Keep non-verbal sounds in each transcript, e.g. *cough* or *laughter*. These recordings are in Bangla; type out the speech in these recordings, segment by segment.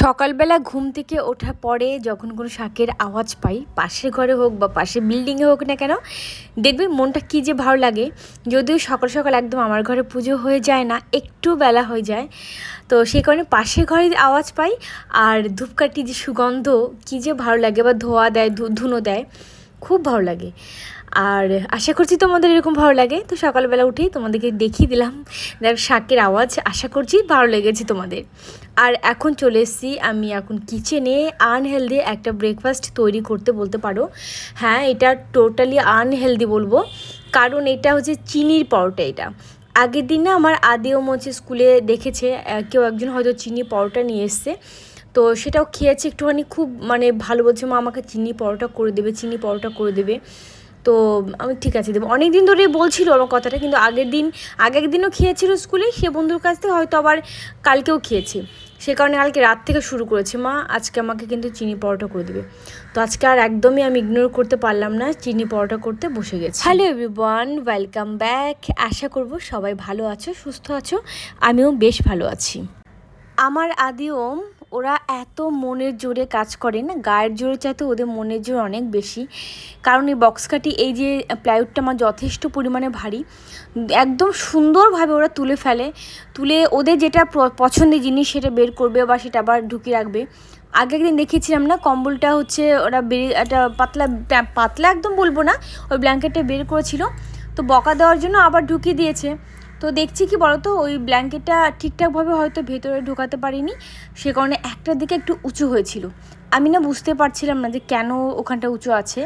সকালবেলা ঘুম থেকে ওঠা পরে যখন কোনো শাকের আওয়াজ পাই, পাশের ঘরে হোক বা পাশের বিল্ডিংয়ে হোক না কেন, দেখবে মনটা কী যে ভালো লাগে। যদিও সকাল সকাল একদম আমার ঘরে পুজো হয়ে যায় না, একটু বেলা হয়ে যায়। তো সেই কারণে পাশের ঘরে আওয়াজ পাই আর ধূপকাঠি যে সুগন্ধ কী যে ভালো লাগে বা ধোয়া দেয় ধুনো দেয়। খুব ভালো লাগে। আর আশা করছি তোমাদের এরকম ভালো লাগে। তো সকালবেলা উঠেই তোমাদেরকে দেখিয়ে দিলাম। দেখ, শাকের আওয়াজ আশা করছি ভালো লেগেছে তোমাদের। আর এখন চলে এসেছি আমি এখন কিচেনে আনহেলদি একটা ব্রেকফাস্ট তৈরি করতে বলতে পারো। হ্যাঁ এটা টোটালি আনহেলদি বলব। কারণ এটা হচ্ছে চিনির পরোটা এটা। আগের দিন না আমার আদিও মোচে স্কুলে দেখেছে কেউ একজন হয়তো চিনি পরোটা নিয়ে এসছে। তো সেটাও খেয়েছি একটুখানি খুব মানে ভালো বলছে মা আমাকে চিনি পরোটা করে দেবে চিনি পরোটা করে দেবে। তো আমি ঠিক আছে দেবো। অনেক দিন ধরেই বলছিল আমার কথাটা কিন্তু আগের দিন আগের দিনও খেয়েছিল স্কুলে সে বন্ধুর কাছ থেকে হয়তো আবার কালকেও খেয়েছে। সে কারণে কালকে রাত থেকে শুরু করেছে মা আজকে আমাকে কিন্তু চিনি পরোটা করে দেবে। তো আজকে আর একদমই আমি ইগনোর করতে পারলাম না চিনি পরোটা করতে বসে গেছি। হ্যালো এভরিওয়ান ওয়েলকাম ব্যাক আশা করব সবাই ভালো আছো সুস্থ আছো। আমিও বেশ ভালো আছি। আমার আদি ওম ওরা এত মনের জোরে কাজ করে না গায়ের জোরে চাইতে ওদের মনের জোর অনেক বেশি। কারণ এই বক্স কাটি এই যে প্লাইউডটা আমার যথেষ্ট পরিমাণে ভারী, একদম সুন্দরভাবে ওরা তুলে ফেলে। তুলে ওদের যেটা পছন্দের জিনিস সেটা বের করবে বা সেটা আবার ঢুকিয়ে রাখবে। আগের দিন দেখিয়েছিলাম না, কম্বলটা হচ্ছে ওরা বেরিয়ে একটা পাতলা পাতলা একদম বলব না, ওই ব্ল্যাঙ্কেটটা বের করেছিল। তো বকা দেওয়ার জন্য আবার ঢুকিয়ে দিয়েছে। তো দেখছি কি বলতো, ওই ব্ল্যাঙ্কেটটা ঠিকঠাকভাবে হয়তো ভেতরে ঢোকাতে পারিনি, সে কারণে একটার দিকে একটু উঁচু হয়েছিল। আমি না বুঝতে পারছিলাম না যে কেন ওখানটা উঁচু আছে।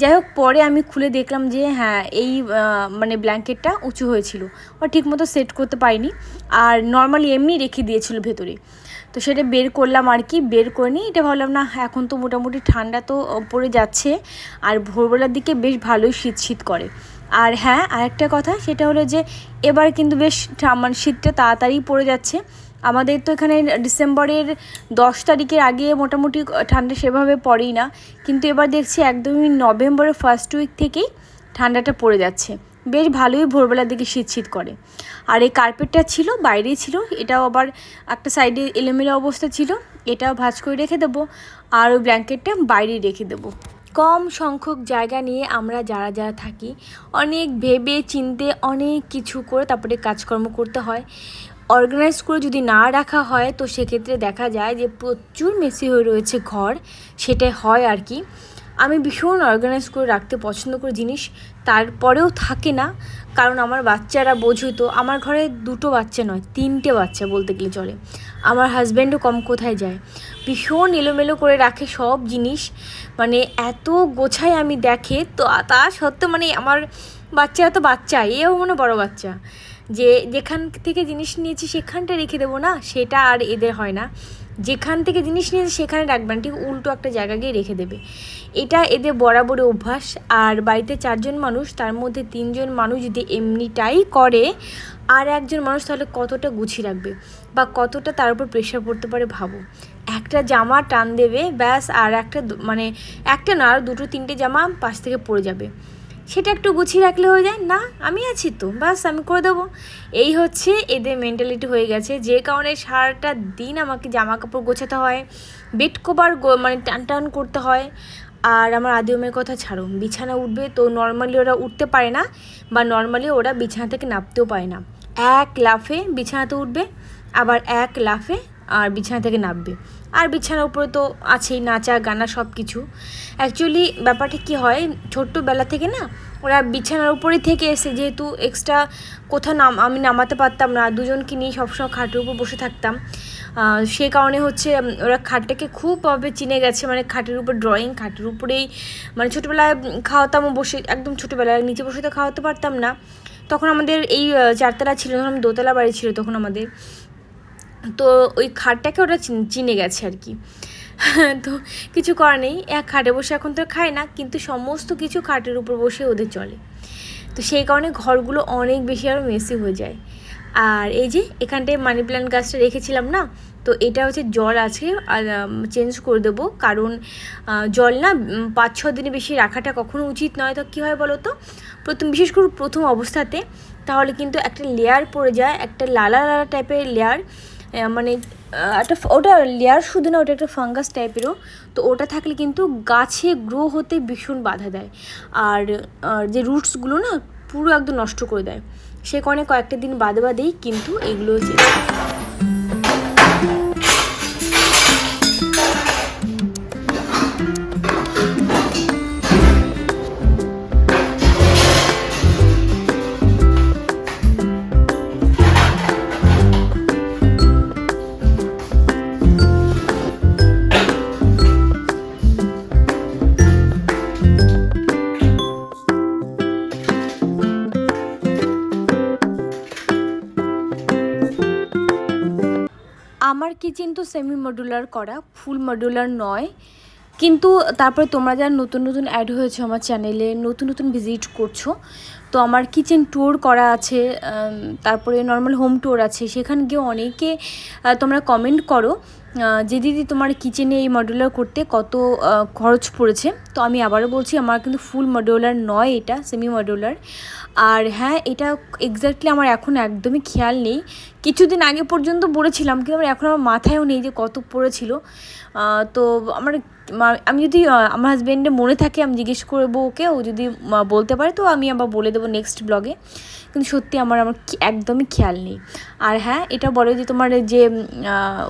যাই হোক, পরে আমি খুলে দেখলাম যে হ্যাঁ এই মানে ব্ল্যাঙ্কেটটা উঁচু হয়েছিল। ও ঠিকমতো সেট করতে পারিনি, আর নর্মালি এমনি রেখে দিয়েছিল ভেতরে। তো সেটা বের করলাম আর কি, বের করে নিই এটা ভাবলাম, না, এখন তো মোটামুটি ঠান্ডা তো পড়ে যাচ্ছে, আর ভোরবেলার দিকে বেশ ভালোই শীত শীত করে। আর হ্যাঁ আরেকটা কথা, সেটা হলো যে এবার কিন্তু বেশ মানে শীতটা তাড়াতাড়ি পড়ে যাচ্ছে। আমাদের তো এখানে ডিসেম্বরের দশ তারিখের আগে মোটামুটি ঠান্ডা সেভাবে পড়েই না। কিন্তু এবার দেখছি একদমই নভেম্বরের ফার্স্ট উইক থেকেই ঠান্ডাটা পড়ে যাচ্ছে। বেশ ভালোই ভোরবেলার দিকে শীত শীত করে। আর এই কার্পেটটা ছিল, বাইরেই ছিল, এটাও আবার একটা সাইডে এলোমেলো অবস্থা ছিল, এটাও ভাঁজ করে রেখে দেবো। আর ওই ব্ল্যাঙ্কেটটা বাইরেই রেখে দেবো। কম সংখ্যক জায়গা নিয়ে আমরা যারা যারা থাকি, অনেক ভেবে চিনতে অনেক কিছু করে তারপরে কাজকর্ম করতে হয়। অর্গানাইজ করে যদি না রাখা হয়, তো সেক্ষেত্রে দেখা যায় যে প্রচুর মেসি হয়ে রয়েছে ঘর সেটা হয় আর কি। আমি ভীষণ অর্গানাইজ করে রাখতে পছন্দ করি জিনিস, তারপরেও থাকে না। কারণ আমার বাচ্চারা বোঝোই তো, আমার ঘরে দুটো বাচ্চা নয়, তিনটে বাচ্চা বলতে গেলে চলে। আমার হাজব্যান্ডও কম কোথায় যায়। ভীষণ এলোমেলো করে রাখে সব জিনিস। মানে এত গোছায় আমি দেখে, তো তা সত্ত্বেও মানে আমার বাচ্চারা তো বাচ্চা, এও মনে বড় বাচ্চা। যে যেখান থেকে জিনিস নিয়েছি সেখানটা রেখে দেবো না, সেটা আর এদের হয় না। যেখান থেকে জিনিস নিয়েছে সেখানে রাখবেন, ঠিক উল্টো একটা জায়গা গিয়ে রেখে দেবে। এটা এদের বরাবরই অভ্যাস। আর বাড়িতে চারজন মানুষ, তার মধ্যে তিনজন মানুষ যদি এমনিটাই করে, আর একজন মানুষ তাহলে কতটা গুছিয়ে রাখবে বা কতটা তার উপর প্রেশার পড়তে পারে ভাবো। একটা জামা টান দেবে, ব্যাস, আর একটা মানে একটা না আর দুটো, তিনটে জামা পাশ থেকে পড়ে যাবে। সেটা একটু গুছিয়ে রাখলে হয়ে যায়? না, আমি আছি তো, বাস আমি করে দেবো। এই হচ্ছে এদের মেন্টালিটি হয়ে গেছে, যে কারণে সারাটা দিন আমাকে জামা কাপড় গোছাতে হয় বেড কভার মানে টান টান করতে হয়। আর আমার আদিমের কথা ছাড়ো, বিছানা উঠবে তো নর্মালি ওরা উঠতে পারে না, বা নর্মালি ওরা বিছানা থেকে নামতেও পারে না। এক লাফে বিছানাতে উঠবে, আবার এক লাফে আর বিছানা থেকে নামবে। আর বিছানার উপরে তো আছেই নাচা, গানা সব কিছু অ্যাকচুয়ালি ব্যাপারটা কি হয়, ছোট্টবেলা থেকে না, ওরা বিছানার উপরে থেকে এসে যেহেতু এক্সট্রা কোথাও নাম, আমি নামাতে পারতাম না, দুজনকে নিয়ে সবসময় খাটের উপর বসে থাকতাম। সে কারণে হচ্ছে ওরা খাটটাকে খুবভাবে চিনে গেছে মানে খাটের উপর ড্রয়িং খাটের উপরেই মানে ছোটোবেলায় খাওয়াতাম বসে, একদম ছোটোবেলায়, নিচে বসে তো খাওয়াতে পারতাম না। তখন আমাদের এই চারতলা ছিল তখন দোতলা বাড়ি ছিল তখন আমাদের। তো ওই খাটটাকে ওরা চিনে গেছে আর কি। *laughs* তো কিছু করার নেই, এক খাটে বসে এখন তো খায় না, কিন্তু সমস্ত কিছু খাটের উপর বসে ওদের চলে। তো সেই কারণে ঘরগুলো অনেক বেশি আরও মেসি হয়ে যায়। আর এই যে এখানটায় মানি প্ল্যান্ট গাছটা রেখেছিলাম না, তো এটা হচ্ছে জল আছে, আর চেঞ্জ করে দেবো। কারণ জল না পাঁচ ছ দিনে বেশি রাখাটা কখনো উচিত নয়। তো কী হয় বলো তো প্রথম, বিশেষ করে প্রথম অবস্থাতে, তাহলে কিন্তু একটা লেয়ার পড়ে যায়, একটা লালা লালা টাইপের লেয়ার মানে একটা ওটা লেয়ার শুধু না, ওটা একটা ফাঙ্গাস টাইপেরও তো ওটা থাকলে কিন্তু গাছে গ্রো হতে ভীষণ বাধা দেয়। আর যে রুটসগুলো না, পুরো একদম নষ্ট করে দেয়। সে কারণে কয়েকটা দিন বাদে বাদেই কিন্তু এগুলো আমার কিচেন তো সেমি মডুলার করা ফুল মডুলার নয়। কিন্তু তারপরে তোমরা যারা নতুন নতুন অ্যাড হয়েছো আমার চ্যানেলে নতুন নতুন ভিজিট করছ, তো আমার কিচেন ট্যুর করা আছে তারপরে নর্মাল হোম ট্যুর আছে, সেখানে গিয়ে অনেকে তোমরা কমেন্ট করো। যে দিদি তোমার কিচেনে এই মডুলার করতে কত খরচ পড়েছে, তো আমি আবারও বলছি, আমার কিন্তু ফুল মডিউলার নয় এটা সেমি মডুলার আর হ্যাঁ এটা এক্স্যাক্টলি আমার এখন একদমই খেয়াল নেই। কিছুদিন আগে পর্যন্ত পড়েছিলাম কিন্তু আমার এখন আমার মাথায়ও নেই যে কত পড়েছিল। তো আমার আমি যদি আমার হাজব্যান্ডের মনে থাকে, আমি জিজ্ঞেস করব ওকে, ও যদি বলতে পারে, তো আমি আবার বলে দেবো নেক্সট ব্লগে কিন্তু সত্যি আমার আমার একদমই খেয়াল নেই। আর হ্যাঁ এটা বলে যে তোমার যে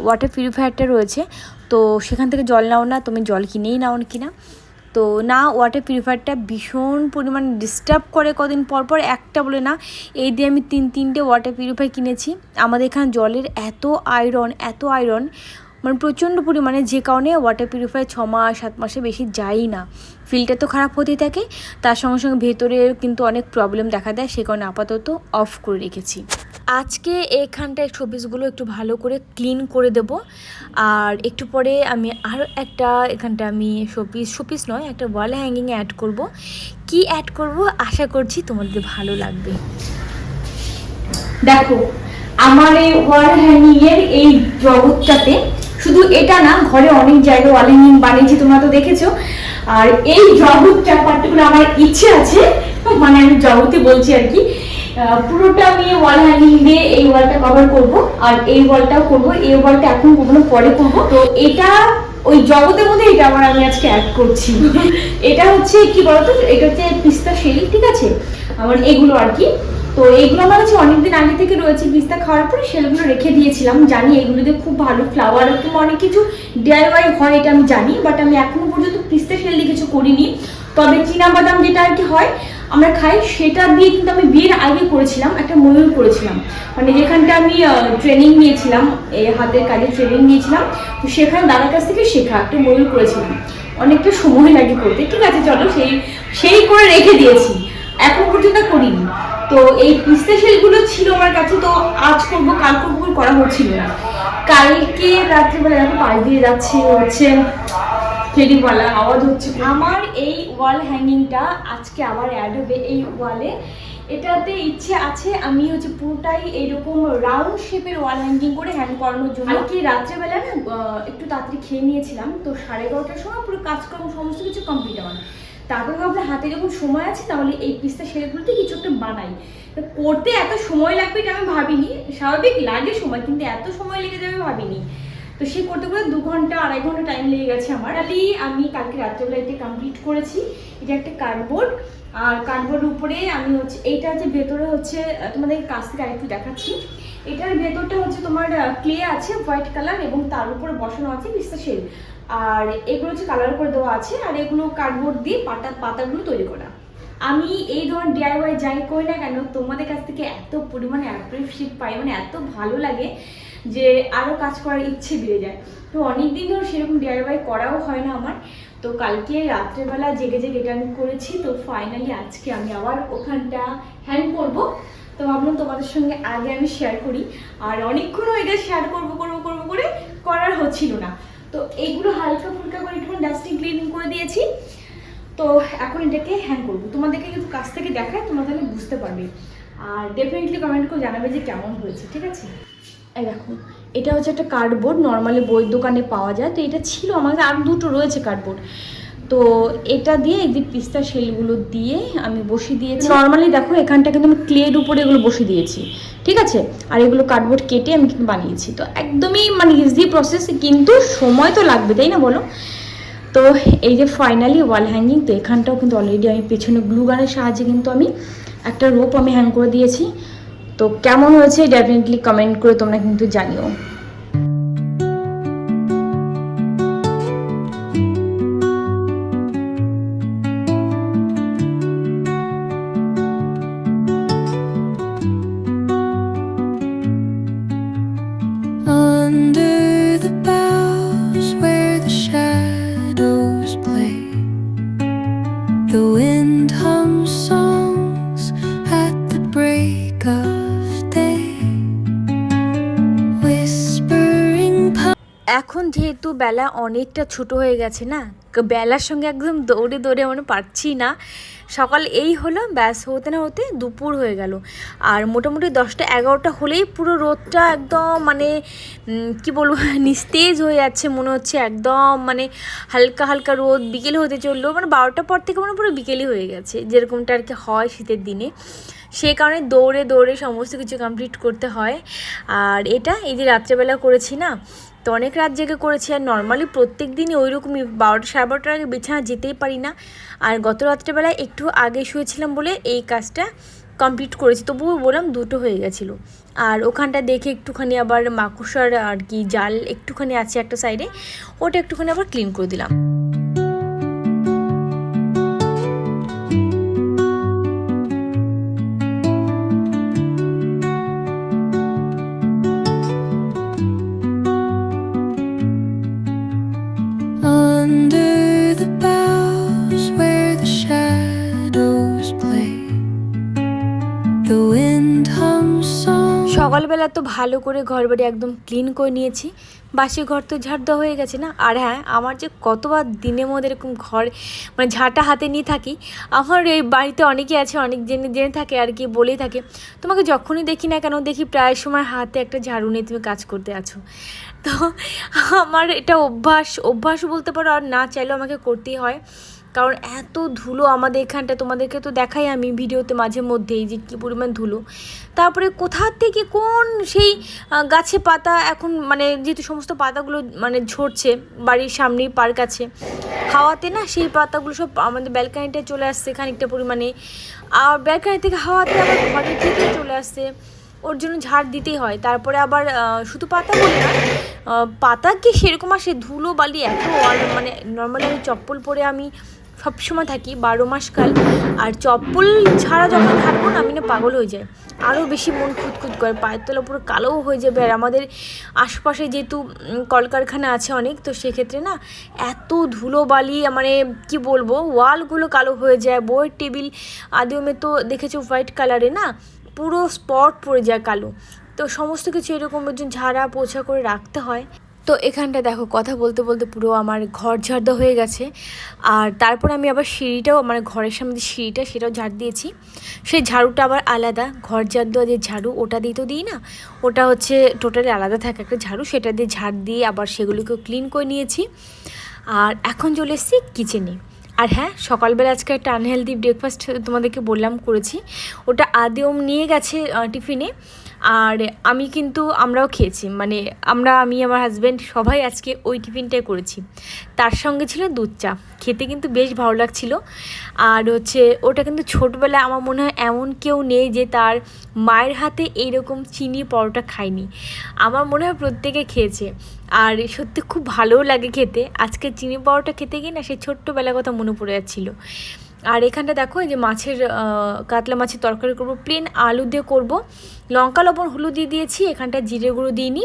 ওয়াটার পিউরিফায়ারটা রয়েছে, তো সেখান থেকে জল নাও না, তুমি জল কিনেই নাও কিনা। তো না ওয়াটার পিউরিফায়ারটা ভীষণ পরিমাণ ডিস্টার্ব করে কদিন পর পর, একটা বলে না, এই দিয়ে আমি তিন, তিনটে ওয়াটার পিউরিফায়ার কিনেছি, আমাদের এখানে জলের এত আয়রন এত আয়রন মানে প্রচণ্ড পরিমাণে যে কারণে ওয়াটার পিউরিফায়ার ছ মাস, সাত মাসে বেশি যায়ই না। ফিল্টার তো খারাপ হতেই থাকে, তার সঙ্গে সঙ্গে ভেতরে কিন্তু অনেক প্রবলেম দেখা দেয়, সে কারণে আপাতত অফ করে রেখেছি। আজকে এখানটায় শোপিসগুলো একটু ভালো করে ক্লিন করে দেব। আর একটু পরে আমি আরও একটা এখানটা আমি শোপিস শোপিস নয়, একটা ওয়াল হ্যাঙ্গিংয়ে অ্যাড করব। কি অ্যাড করব? আশা করছি তোমাদের ভালো লাগবে। দেখো, আমার এই ওয়াল হ্যাঙ্গিং এর এই জগৎটাতে শুধু এটা না ঘরে অনেক জায়গায় ওয়াল বানিয়েছি তোমরা তো দেখেছ। আর এই জগৎটা পার্টিকুলার আমার ইচ্ছে আছে মানে আমি জগতে বলছি আর কি। পুরোটা আমি ওয়াল হ্যাঙ্গিং দিয়ে এই ওয়ালটা কভার করব আর এই ওয়ালটাও করব এই ওয়ালটা এখন করব না পরে করব। তো এটা ওই জগতের মধ্যে এটা আবার আমি আজকে অ্যাড করছি। *laughs* এটা হচ্ছে কি বলতো এটা হচ্ছে পিস্তা শেল ঠিক আছে? আমার এগুলো আর কি। তো এইগুলো আমার কাছে অনেকদিন আগে থেকে রয়েছে। পিস্তা খাওয়ার পরে সেগুলো রেখে দিয়েছিলাম। জানি এগুলোতে খুব ভালো ফ্লাওয়ার কিংবা অনেক কিছু ডিআইওয়াই হয় এটা আমি জানি বাট আমি এখনও পর্যন্ত পিস্তা দিয়ে কিছু করিনি। তবে বাদাম যেটা আর কি হয়, আমরা খাই, সেটা দিয়ে কিন্তু আমি বিয়ের আগে করেছিলাম, একটা ময়ূর করেছিলাম। মানে যেখানটা আমি ট্রেনিং নিয়েছিলাম এই হাতের কাজে ট্রেনিং নিয়েছিলাম, তো সেখানে দাদার কাছ থেকে শেখা একটা ময়ূর করেছিলাম। অনেকটা সময় লাগে করতে। ঠিক আছে, চলো সেই সেই করে রেখে দিয়েছি। এখন পর্যন্ত করিনি। তো এই পিস্তা শেলগুলো ছিল আমার কাছে তো আজ করব কাল করব করা হচ্ছিল না। কালকে রাত্রিবেলা দেখো পাশ দিয়ে যাচ্ছে হচ্ছে ফেরিওয়ালা আওয়াজ হচ্ছে। আমার এই ওয়াল হ্যাঙ্গিংটা আজকে আবার অ্যাড হবে এই ওয়ালে এটাতে ইচ্ছে আছে আমি হচ্ছে পুরোটাই এইরকম রাউন্ড শেপের ওয়াল হ্যাঙ্গিং করে হ্যাং করানোর জন্য। কি? রাত্রেবেলা না একটু তাড়াতাড়ি খেয়ে নিয়েছিলাম তো সাড়ে এগারোটার সময় পুরো কাজকর্ম সমস্ত কিছু কমপ্লিট আমার তারপরে ভাবলাম হাতে যখন সময় আছে, তাহলে এই পিস্তা সেরেগুলোতে কিছু একটা বানাই। করতে এত সময় লাগবে এটা আমি ভাবিনি, স্বাভাবিক লাগে সময়, কিন্তু এত সময় লেগে যাবে ভাবিনি। তো সে করতে করতে দু ঘণ্টা, আড়াই ঘণ্টা টাইম লেগে গেছে আমার। খালি আমি কালকে রাত্রেবেলা এটা কমপ্লিট করেছি, এটা একটা কার্ডবোর্ড আর কার্ডবোর্ডের উপরে আমি হচ্ছে এইটা হচ্ছে ভেতরে হচ্ছে তোমাদের কাছ থেকে আরেকটু দেখাচ্ছি। এটার ভেতরটা হচ্ছে তোমার ক্লে আছে হোয়াইট কালার এবং তার উপরে বসানো আছে পিস্তা শেল আর এগুলো হচ্ছে কালার করে দেওয়া আছে, আর এগুলো কার্ডবোর্ড দিয়ে পাতা পাতাগুলো তৈরি করা। আমি এই ধরনের ডিআইওয়াই যাই করি না কেন, তোমাদের কাছ থেকে এত পরিমাণে অ্যাপ্রিসিয়েট পাই মানে এত ভালো লাগে যে আরও কাজ করার ইচ্ছে বেড়ে যায়। তো অনেক দিন ধরে সেরকম ডিআইওয়াই করাও হয় না আমার। তো কালকে রাত্রেবেলা জেগে জেগে এটা আমি করেছি, তো ফাইনালি আজকে আমি আবার ওখানটা হ্যাং করব। তো ভাবলাম তোমাদের সঙ্গে আগে আমি শেয়ার করি। আর অনেকক্ষণ এটা শেয়ার করব করব করব, করে করার হচ্ছিল না। তো এইগুলো হালকা ফুলকা করে একটু ডাস্টিং ক্লিনিং করে দিয়েছি। তো এখন এটাকে হ্যাং করব। তোমাদেরকে কিন্তু কাছ থেকে দেখায়, তোমরা তাহলে বুঝতে পারবে। আর ডেফিনেটলি কমেন্ট করে জানাবে যে কেমন হয়েছে, ঠিক আছে? এই দেখো, এটা হচ্ছে একটা কার্ডবোর্ড নর্মালি বইয়ের দোকানে পাওয়া যায়। তো এটা ছিল আমার আর দুটো রয়েছে কার্ডবোর্ড তো এটা দিয়ে এই যে পিস্তা শেলগুলো দিয়ে আমি বসিয়ে দিয়েছি। নর্মালি দেখো, এখানটা কিন্তু আমি ক্লের উপরে এগুলো বসিয়ে দিয়েছি, ঠিক আছে? আর এগুলো কার্ডবোর্ড কেটে আমি কিন্তু বানিয়েছি। তো একদমই মানে ইজি প্রসেস কিন্তু সময় তো লাগবে, তাই না বলো? তো এই যে ফাইনালি ওয়াল হ্যাঙ্গিং তো এখানটাও কিন্তু অলরেডি আমি পেছনে গ্লু গানের সাহায্যে কিন্তু আমি একটা রোপ আমি হ্যাং করে দিয়েছি। তো কেমন হয়েছে ডেফিনেটলি কমেন্ট করে তোমরা কিন্তু জানিও। Wind hums songs এখন যেহেতু বেলা অনেকটা ছোট হয়ে গেছে না বেলার সঙ্গে একদম দৌড়ে দৌড়ে মানে পারছি না। সকাল এই হলো, ব্যাস হতে না হতে দুপুর হয়ে গেল। আর মোটামুটি দশটা এগারোটা হলেই পুরো রোদটা একদম মানে কি বলব, *laughs* নিস্তেজ হয়ে যাচ্ছে মনে হচ্ছে একদম মানে হালকা হালকা রোদ বিকেল হতে চলল মানে বারোটার পর থেকে মানে পুরো বিকেলই হয়ে গেছে, যেরকমটা আর কি হয় শীতের দিনে। সে কারণে দৌড়ে দৌড়ে সমস্ত কিছু কমপ্লিট করতে হয়। আর এটা এই যে রাত্রেবেলা করেছি না তো অনেক রাত জেগে করেছি আর নর্মালি প্রত্যেক দিনই ওই রকমই বারোটা, সাড়ে বারোটার আগে বিছানা যেতেই পারি না। আর গত রাত্রেবেলায় একটু আগে শুয়েছিলাম বলে এই কাজটা কমপ্লিট করেছি, তবুও বললাম দুটো হয়ে গেছিল। আর ওখানটা দেখে একটুখানি আবার মাকুসার আর কি জাল একটুখানি আছে একটা সাইডে ওটা একটুখানি আবার ক্লিন করে দিলাম। সকালবেলা তো ভালো করে ঘর বাড়ি একদম ক্লিন করে নিয়েছি। বাসি ঘর তো ঝাড় দেওয়া হয়ে গেছে না? আর হ্যাঁ আমার যে কতবার দিনের মধ্যে এরকম ঘর মানে ঝাঁটা হাতে নিয়ে থাকি, আমার এই বাড়িতে অনেকে আছে, অনেক জেনে জেনে থাকে আর কি, বলেই থাকে। তোমাকে যখনই দেখি না কেন, দেখি প্রায় সময় হাতে একটা ঝাড়ু নিয়ে তুমি কাজ করতে আছো। তো আমার এটা অভ্যাস অভ্যাস বলতে পারো, আর না চাইলেও আমাকে করতেই হয়। কারণ এত ধুলো আমাদের এখানটা তোমাদেরকে তো দেখাই আমি ভিডিওতে মাঝে মধ্যেই যে কী পরিমাণ ধুলো। তারপরে কোথা থেকে কোন সেই গাছে পাতা এখন মানে যেহেতু সমস্ত পাতাগুলো মানে ঝরছে, বাড়ির সামনেই পার্ক আছে, হাওয়াতে না সেই পাতাগুলো সব আমাদের ব্যালকানিতে চলে আসছে খানিকটা পরিমাণে। আর ব্যালকানি থেকে হাওয়াতে আবার ঘরের থেকে চলে আসছে, ওর জন্য ঝাড় দিতেই হয়। তারপরে আবার শুধু পাতা বলি না পাতা কি সেরকম আসে? ধুলো বালি এত মানে নর্মালি আমি চপ্পল পরে আমি সবসময় থাকি, বারো মাস কাল। আর চপ্পল ছাড়া যখন থাকব না, আমি না পাগল হয়ে যায় আরও বেশি মন খুঁতখুত করে, পায়ের তলা পুরো কালোও হয়ে যাবে। আর আমাদের আশপাশে যেহেতু কলকারখানা আছে অনেক, তো সেক্ষেত্রে না এত ধুলো বালি মানে কি বলব, ওয়ালগুলো কালো হয়ে যায়, বইয়ের টেবিল আদিমে তো দেখেছ হোয়াইট কালারে না, পুরো স্পট পড়ে যায় কালো। তো সমস্ত কিছু এরকম জন্য ঝাড়া, পোছা করে রাখতে হয়। তো এখানটা দেখো, কথা বলতে বলতে পুরো আমার ঘর ঝাড় হয়ে গেছে। আর তারপর আমি আবার সিঁড়িটাও মানে ঘরের সামনে যে সিঁড়িটা, সেটাও ঝাড় দিয়েছি। সেই ঝাড়ুটা আবার আলাদা, ঘর ঝাড় দেওয়া যে ঝাড়ু, ওটা দিয়ে তো দিই না। ওটা হচ্ছে টোটালি আলাদা থাকে একটা ঝাড়ু, সেটা দিয়ে ঝাড় দিয়ে আবার সেগুলোকেও ক্লিন করে নিয়েছি। আর এখন চলে এসেছি কিচেনে। আর হ্যাঁ সকালবেলা আজকে একটা আনহেলদি ব্রেকফাস্ট তোমাদেরকে বললাম করেছি। ওটা আদিওম নিয়ে গেছে টিফিনে। আর আমি কিন্তু আমরাও খেয়েছি। মানে আমরা, আমি, আমার হাজব্যান্ড সবাই আজকে ওই টিফিনটাই করেছি। তার সঙ্গে ছিল দুধ চা। খেতে কিন্তু বেশ ভালো লাগছিল। আর হচ্ছে, ওটা কিন্তু ছোটবেলায় আমার মনে হয় এমন কেউ নেই যে তার মায়ের হাতে এইরকম চিনি পরোটা খায়নি। আমার মনে হয় প্রত্যেকে খেয়েছে। আর সত্যি খুব ভালোও লাগে খেতে। আজকে চিনি পরোটা খেতে গিয়ে না সেই ছোট্টবেলার কথা মনে পড়ে যাচ্ছিল। আর এখানটা দেখো, এই যে মাছের কাতলা মাছের তরকারি করব। প্লেন আলু দিয়ে করব। লঙ্কা, লবণ, হলুদ দিয়ে দিয়েছি এখানটা জিরে গুঁড়ো দিইনি।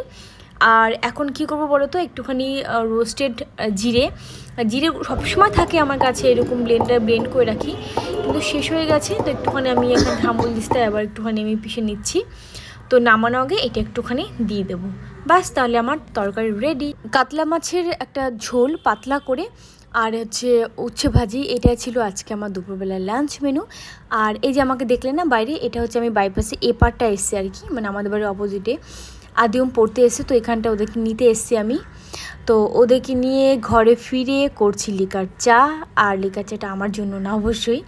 আর এখন কি করব বলো তো? একটুখানি রোস্টেড জিরে। জিরে সবসময় থাকে আমার কাছে, এরকম ব্লেন্ডার ব্লেন্ড করে রাখি। কিন্তু শেষ হয়ে গেছে, তো একটুখানি আমি এখন ধামল দিস্তায় আবার একটুখানি আমি পিষে নিচ্ছি। তো নামানো আগে এটা একটুখানি দিয়ে দেবো। বাস তাহলে আমার তরকারি রেডি কাতলা মাছের একটা ঝোল পাতলা করে, আর হচ্ছে উচ্ছে ভাজি এটা ছিল আজকে আমার দুপুরবেলার লাঞ্চ মেনু আর এই যে আমাকে দেখলে না বাইরে, এটা হচ্ছে আমি বাইপাসে এ পারটা এসছি আর কি মানে আমাদের বাড়ির অপোজিটে আদিম পড়তে এসে তো এখানটা ওদেরকে নিতে এসছি আমি। তো ওদেরকে নিয়ে ঘরে ফিরে করছি লিকার চা, আর লিকার চাটা আমার জন্য না অবশ্যই।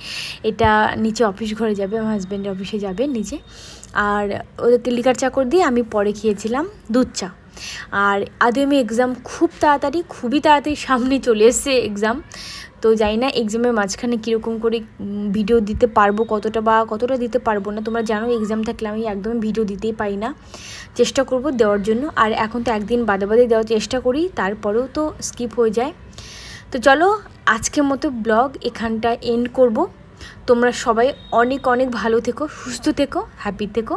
এটা নিচে অফিস ঘরে যাবে, আমার হাজব্যান্ডের অফিসে যাবে নিচে আর ওদেরকে লিকার চাকর দিয়ে আমি পরে খেয়েছিলাম দুধ চা। আর আদিমি এক্সাম খুব তাড়াতাড়ি, খুবই তাড়াতাড়ি সামনে চলে এসছে এক্সাম তো জানি না এক্সামের মাঝখানে কীরকম করে ভিডিও দিতে পারব কতটা বা কতটা দিতে পারব না। তোমরা জানো এক্সাম থাকলে আমি একদমই ভিডিও দিতেই পারি না। চেষ্টা করব দেওয়ার জন্য। আর এখন তো একদিন বাদে বাদে দেওয়ার চেষ্টা করি, তারপরেও তো স্কিপ হয়ে যায়। তো চলো আজকের মতো ব্লগ এখানটা এন্ড করব। তোমরা সবাই অনেক অনেক ভালো থেকো, সুস্থ থেকো হ্যাপি থেকো।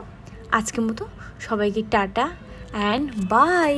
আজকের মতো সবাইকে টাটা অ্যান্ড বাই